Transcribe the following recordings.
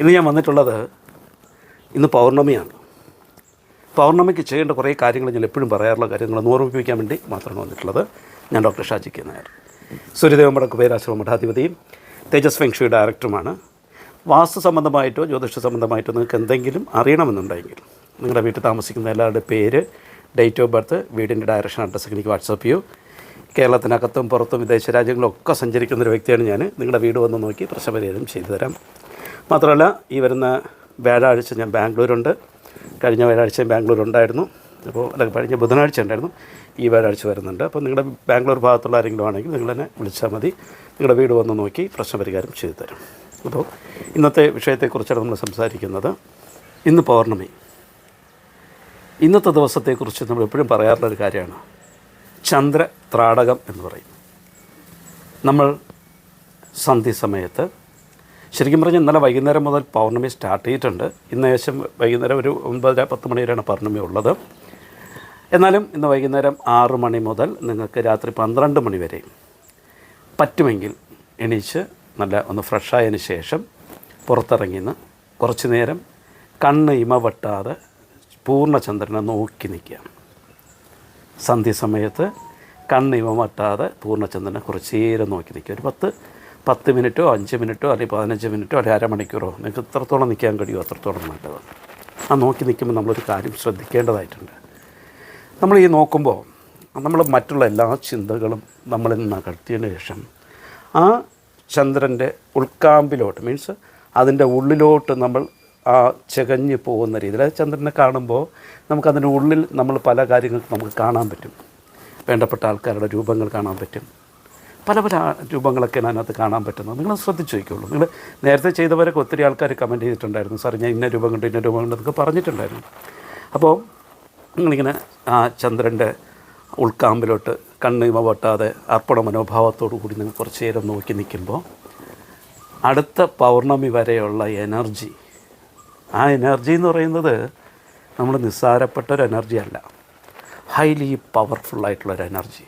ഇന്ന് ഞാൻ വന്നിട്ടുള്ളത് ഇന്ന് പൗർണമിയാണ്. പൗർണമിക്ക് ചെയ്യേണ്ട കുറേ കാര്യങ്ങൾ ഞാൻ എപ്പോഴും പറയാറുള്ള കാര്യങ്ങൾ ഒന്ന് ഓർമ്മിപ്പിക്കാൻ വേണ്ടി മാത്രമാണ് വന്നിട്ടുള്ളത്. ഞാൻ ഡോക്ടർ ഷാജി കെ നായർ. മടക്ക് കുബേരാശ്രമ മഠാധിപതിയും തേജസ് ഫെങ്ഷു ഡയറക്ടറുമാണ്. വാസ്തു സംബന്ധമായിട്ടോ ജ്യോതിഷ സംബന്ധമായിട്ടോ നിങ്ങൾക്ക് എന്തെങ്കിലും അറിയണമെന്നുണ്ടെങ്കിൽ നിങ്ങളുടെ വീട്ടിൽ താമസിക്കുന്ന എല്ലാവരുടെ പേര് ഡേറ്റ് ഓഫ് ബർത്ത് വീടിന്റെ ഡയറക്ഷൻ അഡ്രസ്സ് എനിക്ക് വാട്സപ്പ് ചെയ്യൂ. കേരളത്തിനകത്തും പുറത്തും വിദേശ രാജ്യങ്ങളിലൊക്കെ സഞ്ചരിക്കുന്ന ഒരു വ്യക്തിയാണ് ഞാൻ. നിങ്ങളുടെ വീട് വന്ന് നോക്കി പ്രശ്നപരിഹാരം ചെയ്തു തരാം. മാത്രമല്ല ഈ വരുന്ന വ്യാഴാഴ്ച ഞാൻ ബാംഗ്ലൂരുണ്ട്. കഴിഞ്ഞ വ്യാഴാഴ്ച ബാംഗ്ലൂർ ഉണ്ടായിരുന്നു അപ്പോൾ അല്ല കഴിഞ്ഞ ബുധനാഴ്ച ഉണ്ടായിരുന്നു. ഈ വ്യാഴാഴ്ച വരുന്നുണ്ട്. അപ്പോൾ നിങ്ങളുടെ ബാംഗ്ലൂർ ഭാഗത്തുള്ള ആരെങ്കിലും ആണെങ്കിൽ നിങ്ങൾ തന്നെ വിളിച്ചാൽ മതി. നിങ്ങളുടെ വീട് വന്ന് നോക്കി പ്രശ്ന പരിഹാരം ചെയ്തു തരും. അപ്പോൾ ഇന്നത്തെ വിഷയത്തെക്കുറിച്ചാണ് നമ്മൾ സംസാരിക്കുന്നത്. ഇന്ന് പൗർണമി. ഇന്നത്തെ ദിവസത്തെക്കുറിച്ച് നമ്മൾ എപ്പോഴും പറയാറുള്ള ഒരു കാര്യമാണ്. ചന്ദ്ര ത്രാടകം എന്ന് പറയും. നമ്മൾ സന്ധ്യ സമയത്ത് ശരിക്കും പറഞ്ഞാൽ ഇന്നലെ വൈകുന്നേരം മുതൽ പൗർണമി സ്റ്റാർട്ട് ചെയ്തിട്ടുണ്ട്. ഇന്ന് ഏകദേശം വൈകുന്നേരം ഒരു ഒൻപതര പത്ത് മണി വരെയാണ് പൗർണമി ഉള്ളത്. എന്നാലും ഇന്ന് വൈകുന്നേരം ആറ് മണി മുതൽ നിങ്ങൾക്ക് രാത്രി പന്ത്രണ്ട് മണി വരെ പറ്റുമെങ്കിൽ എണീച്ച് നല്ല ഒന്ന് ഫ്രഷായതിന് ശേഷം പുറത്തിറങ്ങി നിന്ന് കുറച്ച് നേരം കണ്ണ് ഇമ വെട്ടാതെ പൂർണചന്ദ്രനെ നോക്കി നിൽക്കുക. സന്ധ്യസമയത്ത് കണ്ണ് ഇമ വെട്ടാതെ പൂർണചന്ദ്രനെ കുറച്ചേരം നോക്കി നിൽക്കുക. ഒരു പത്ത് പത്ത് മിനിറ്റോ അഞ്ച് മിനിറ്റോ അല്ലെങ്കിൽ പതിനഞ്ച് മിനിറ്റോ അല്ലെങ്കിൽ അരമണിക്കൂറോ നിങ്ങൾക്ക് എത്രത്തോളം നിൽക്കാൻ കഴിയുമോ അത്രത്തോളം നല്ലതാണ്. ആ നോക്കി നിൽക്കുമ്പോൾ നമ്മളൊരു കാര്യം ശ്രദ്ധിക്കേണ്ടതായിട്ടുണ്ട്. നമ്മൾ ഈ നോക്കുമ്പോൾ നമ്മൾ മറ്റുള്ള എല്ലാ ചിന്തകളും നമ്മളിൽ നിന്ന് അകർത്തിയതിന് ശേഷം ആ ചന്ദ്രന്റെ ഉൾക്കാമ്പിലോട്ട് മീൻസ് അതിന്റെ ഉള്ളിലോട്ട് നമ്മൾ ആ ചകഞ്ഞ് പോകുന്ന രീതിയിൽ അത് ചന്ദ്രനെ കാണുമ്പോൾ നമുക്കതിന്റെ ഉള്ളിൽ നമ്മൾ പല കാര്യങ്ങൾക്ക് നമുക്ക് കാണാൻ പറ്റും. വേണ്ടപ്പെട്ട ആൾക്കാരുടെ രൂപങ്ങൾ കാണാൻ പറ്റും. പല പല രൂപങ്ങളൊക്കെ അതിനകത്ത് കാണാൻ പറ്റുന്നത്. നിങ്ങൾ ശ്രദ്ധിച്ചു നോക്കിയുള്ളൂ നിങ്ങൾ നേരത്തെ ചെയ്തവരൊക്കെ ഒത്തിരി ആൾക്കാർ കമന്റ് ചെയ്തിട്ടുണ്ടായിരുന്നു. സാർ ഞാൻ ഇന്ന രൂപം കണ്ടു ഇന്ന രൂപം കണ്ടു എന്നൊക്കെ പറഞ്ഞിട്ടുണ്ടായിരുന്നു. അപ്പോൾ നിങ്ങളിങ്ങനെ ആ ചന്ദ്രന്റെ ഉൾക്കാമ്പിലോട്ട് കണ്ണിമ പൊട്ടാതെ അർപ്പണ മനോഭാവത്തോടു കൂടി നിങ്ങൾ കുറച്ച് നേരം നോക്കി നിൽക്കുമ്പോൾ അടുത്ത പൗർണമി വരെയുള്ള എനർജി. ആ എനർജി എന്ന് പറയുന്നത് നമ്മൾ നിസ്സാരപ്പെട്ട ഒരു എനർജി അല്ല. ഹൈലി പവർഫുള്ളായിട്ടുള്ളൊരു എനർജി.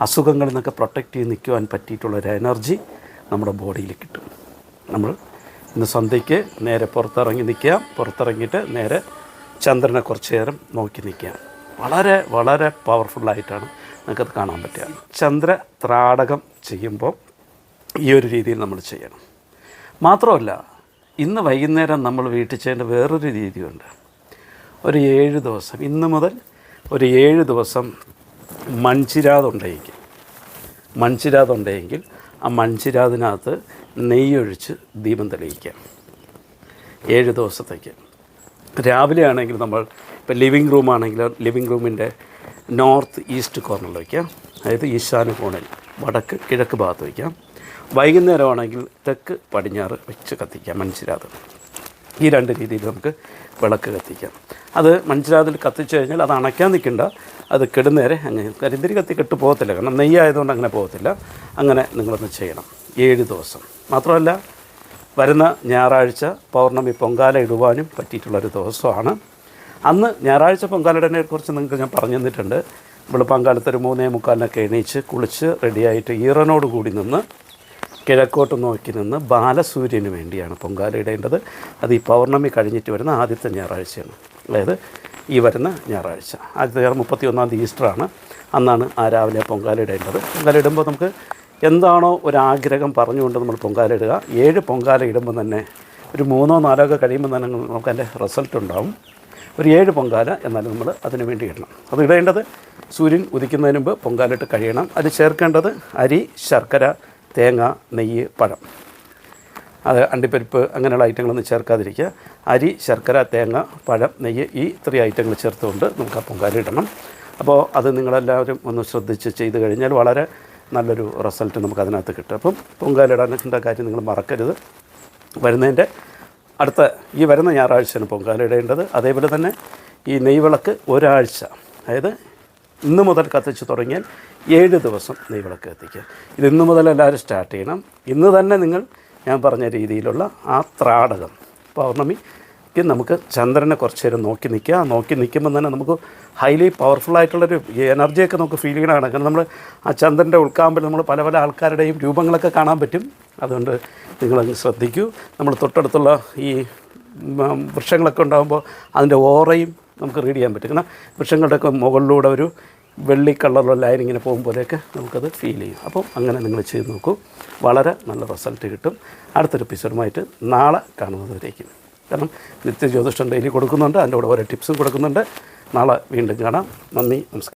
അസുഖങ്ങളിൽ നിന്നൊക്കെ പ്രൊട്ടക്റ്റ് ചെയ്ത് നിൽക്കുവാൻ പറ്റിയിട്ടുള്ളൊരു എനർജി നമ്മുടെ ബോഡിയിൽ കിട്ടും. നമ്മൾ ഇന്ന് സന്ധ്യയ്ക്ക് നേരെ പുറത്തിറങ്ങി നിൽക്കാം പുറത്തിറങ്ങിയിട്ട് നേരെ ചന്ദ്രനെ കുറച്ച് നേരം നോക്കി നിൽക്കാം വളരെ വളരെ പവർഫുള്ളായിട്ടാണ് നിങ്ങൾക്കത് കാണാൻ പറ്റുക. ചന്ദ്ര ത്രാടകം ചെയ്യുമ്പോൾ ഈ ഒരു രീതിയിൽ നമ്മൾ ചെയ്യണം. മാത്രമല്ല ഇന്ന് വൈകുന്നേരം നമ്മൾ വീട്ടിൽ ചെയ്യേണ്ട വേറൊരു രീതിയുണ്ട്. ഒരു ഏഴ് ദിവസം ഇന്ന് മുതൽ ഒരു ഏഴ് ദിവസം മൺചിരാതുണ്ടെങ്കിൽ മൺചിരാതുണ്ടെങ്കിൽ ആ മൺചിരാതിനകത്ത് നെയ്യൊഴിച്ച് ദീപം തെളിയിക്കാം. ഏഴ് ദിവസത്തേക്ക്. രാവിലെ ആണെങ്കിൽ നമ്മൾ ഇപ്പോൾ ലിവിങ് റൂം ആണെങ്കിൽ ലിവിങ് റൂമിന്റെ നോർത്ത് ഈസ്റ്റ് കോർണറിൽ വയ്ക്കാം. അതായത് ഈശാന കോണിൽ. വടക്ക് കിഴക്ക് ഭാഗത്ത് വയ്ക്കാം. വൈകുന്നേരമാണെങ്കിൽ തെക്ക് പടിഞ്ഞാറ് വെച്ച് കത്തിക്കാം മൺചിരാത്. ഈ രണ്ട് രീതിയിൽ നമുക്ക് വിളക്ക് കത്തിക്കാം. അത് മൺചിരാതിൽ കത്തിച്ചു കഴിഞ്ഞാൽ അത് അണയ്ക്കാൻ നിൽക്കണ്ട. അത് കെടുന്നേരെ അങ്ങനെ കരിന്തിരി കത്തി കെട്ട് പോകത്തില്ല. കാരണം നെയ്യായതുകൊണ്ട് അങ്ങനെ പോകത്തില്ല. അങ്ങനെ നിങ്ങളൊന്ന് ചെയ്യണം. ഏഴ് ദിവസം. മാത്രമല്ല വരുന്ന ഞായറാഴ്ച പൗർണമി പൊങ്കാല ഇടുവാനും പറ്റിയിട്ടുള്ളൊരു ദിവസമാണ്. അന്ന് ഞായറാഴ്ച പൊങ്കാലടനെ കുറിച്ച് നിങ്ങൾക്ക് ഞാൻ പറഞ്ഞു തന്നിട്ടുണ്ട്. വെളുപ്പാങ്കാലത്ത് ഒരു മൂന്നേ മുക്കാലിനൊക്കെ എണീച്ച് കുളിച്ച് റെഡിയായിട്ട് ഈറനോട് കൂടി നിന്ന് കിഴക്കോട്ട് നോക്കി നിന്ന് ബാലസൂര്യന് വേണ്ടിയാണ് പൊങ്കാല ഇടേണ്ടത്. അത് ഈ പൗർണമി കഴിഞ്ഞിട്ട് വരുന്ന ആദ്യത്തെ ഞായറാഴ്ചയാണ്. അതായത് ഈ വരുന്ന ഞായറാഴ്ച. ആദ്യത്തെ ഞായർ മുപ്പത്തി ഒന്നാം തീയതി ഈസ്റ്ററാണ് അന്നാണ് ആ രാവിലെ പൊങ്കാല ഇടേണ്ടത്. പൊങ്കാല ഇടുമ്പോൾ നമുക്ക് എന്താണോ ഒരാഗ്രഹം പറഞ്ഞുകൊണ്ട് നമ്മൾ പൊങ്കാല ഇടുക. ഏഴ് പൊങ്കാല ഇടുമ്പോൾ തന്നെ ഒരു മൂന്നോ നാലോ ഒക്കെ കഴിയുമ്പോൾ തന്നെ നമുക്ക് അതിന്റെ റിസൾട്ട് ഉണ്ടാവും. ഒരു ഏഴ് പൊങ്കാല എന്നാലും നമ്മൾ അതിന് വേണ്ടി ഇടണം. അത് ഇടേണ്ടത് സൂര്യൻ ഉദിക്കുന്നതിന് മുമ്പ് പൊങ്കാലിട്ട് കഴിയണം. അത് ചേർക്കേണ്ടത് അരി ശർക്കര തേങ്ങ നെയ്യ് പഴം. അത് അണ്ടിപ്പരിപ്പ് അങ്ങനെയുള്ള ഐറ്റങ്ങളൊന്നും ചേർക്കാതിരിക്കുക. അരി ശർക്കര തേങ്ങ പഴം നെയ്യ് ഈ ഇത്രയും ഐറ്റങ്ങൾ ചേർത്തുകൊണ്ട് നമുക്ക് ആ പൊങ്കാല ഇടണം. അപ്പോൾ അത് നിങ്ങളെല്ലാവരും ഒന്ന് ശ്രദ്ധിച്ച് ചെയ്ത് കഴിഞ്ഞാൽ വളരെ നല്ലൊരു റിസൾട്ട് നമുക്ക് അതിനകത്ത് കിട്ടും. അപ്പം പൊങ്കാല ഇടാനുള്ള കാര്യം നിങ്ങൾ മറക്കരുത്. വരുന്നതിന്റെ അടുത്ത ഈ വരുന്ന ഞായറാഴ്ചയാണ് പൊങ്കാല ഇടേണ്ടത്. അതേപോലെ തന്നെ ഈ നെയ്വിളക്ക് ഒരാഴ്ച. അതായത് ഇന്ന് മുതൽ കത്തിച്ച് തുടങ്ങിയാൽ ഏഴ് ദിവസം നെയ്വിളക്ക് കത്തിക്കുക ഇത് ഇന്ന് മുതൽ എല്ലാവരും സ്റ്റാർട്ട് ചെയ്യണം. ഇന്ന് തന്നെ നിങ്ങൾ ഞാൻ പറഞ്ഞ രീതിയിലുള്ള ആ ത്രാടകം പൗർണമിക്ക് നമുക്ക് ചന്ദ്രനെ കുറച്ച് നേരം നോക്കി നിൽക്കുക. നോക്കി നിൽക്കുമ്പോൾ തന്നെ നമുക്ക് ഹൈലി പവർഫുൾ ആയിട്ടുള്ളൊരു എനർജിയൊക്കെ നമുക്ക് ഫീൽ ചെയ്യണമാണ് കാരണം നമ്മൾ ആ ചന്ദ്രന്റെ ഉൾക്കാമ്പിൽ നമ്മൾ പല പല ആൾക്കാരുടെയും രൂപങ്ങളൊക്കെ കാണാൻ പറ്റും. അതുകൊണ്ട് നിങ്ങളങ്ങ് ശ്രദ്ധിക്കൂ. നമ്മൾ തൊട്ടടുത്തുള്ള ഈ വൃക്ഷങ്ങളൊക്കെ ഉണ്ടാകുമ്പോൾ അതിന്റെ ഓറയും നമുക്ക് റീഡ് ചെയ്യാൻ പറ്റും. കാരണം വൃക്ഷങ്ങളുടെയൊക്കെ മുകളിലൂടെ ഒരു വെള്ളി കളറുള്ള ലൈൻ ഇങ്ങനെ പോകുമ്പോഴേക്ക് നമുക്കത് ഫീൽ ചെയ്യും. അപ്പോൾ അങ്ങനെ നിങ്ങൾ ചെയ്ത് നോക്കൂ. വളരെ നല്ല റിസൾട്ട് കിട്ടും. അടുത്തൊരു എപ്പിസോഡുമായിട്ട് നാളെ കാണുന്നതുവരേക്കും. കാരണം നിത്യജ്യോതിഷം ഡെയിലി കൊടുക്കുന്നുണ്ട്. അതിന്റെ കൂടെ ഓരോ ടിപ്സും കൊടുക്കുന്നുണ്ട്. നാളെ വീണ്ടും കാണാം. നന്ദി നമസ്കാരം.